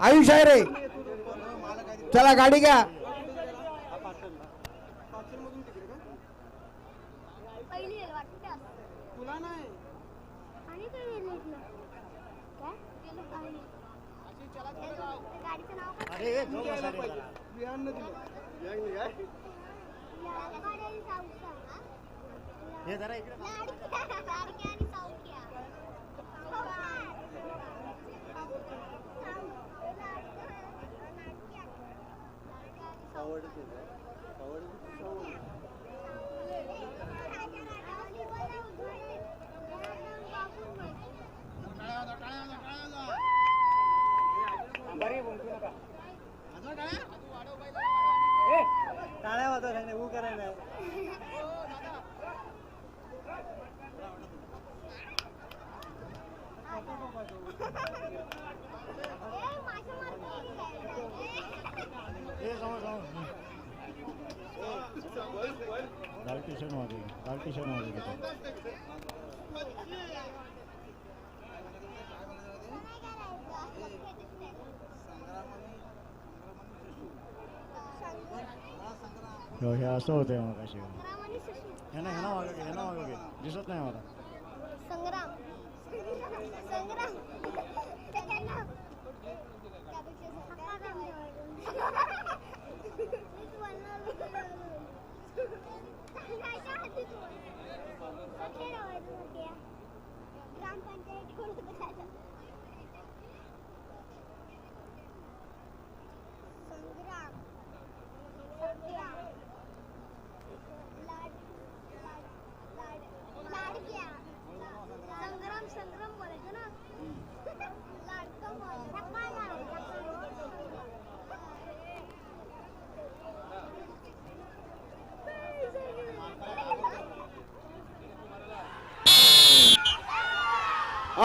आयुष आहे रे. चला गाडी घ्या. पहिली आहे वाटतं टाळ्या वाजवा सांगणे ऊ करायला लाल टी शर्टमध्ये लाल टी शर्टमध्ये हो, हे असं होतंय मग अशी ह्याना ह्याना ना घे हे ना घे दिसत नाही मला संग्राम संग्राम. 你过来，怎么开的？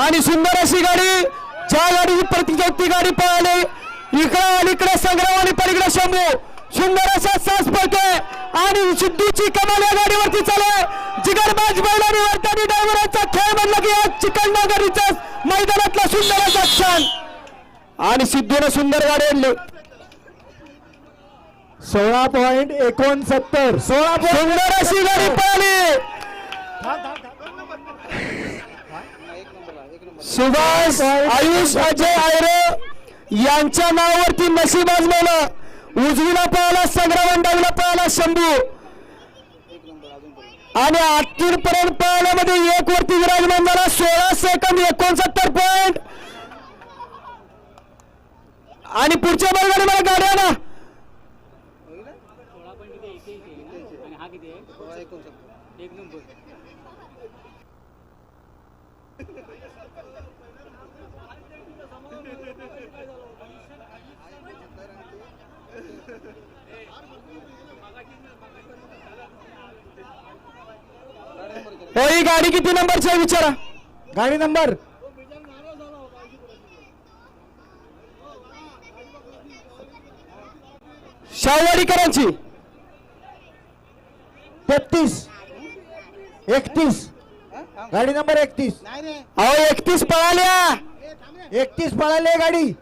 आणि सुंदर अशी गाडी ज्या गाडीची प्रतिजोक्ती गाडी पळाली. इकडे अलीकडे संग्राम आणि पलीकडे शंभू. सुंदर असा सास पळतोय. आणि सिद्धूची कमाल या गाडीवरती चालू आहे जिगरबाज बैल आणि वर्तनी ड्रायव्हरांचा खेळ म्हणलं की आज चिकलनगरीचा मैदानातला सुंदर असा क्षण. आणि सिद्धूने सुंदर गाडी आणली. सोळा पॉईंट एकोणसत्तर. सोळा सुंदर अशी गाडी पळाली. सुभाष आयुष अजय आयरे यांच्या नावावरती नशीब आजमावलं. उजवीला पळाला संग्राम डावीला पळाला शंभू. आणि आठवीर पर्यंत पळाल्यामध्ये एक वरती विराजमान झाला सोळा सेकंद एकोणसत्तर पॉईंट आणि पुढच्या बैलगाडी मला गाडी एक नंबर. हो, ही गाडी किती नंबरची आहे विचारा. गाडी नंबर. शाहवाडीकरांची. तेहतीस. एकतीस. गाडी नंबर एकतीस. अहो एकतीस पळाल्या. एकतीस पळाली गाडी.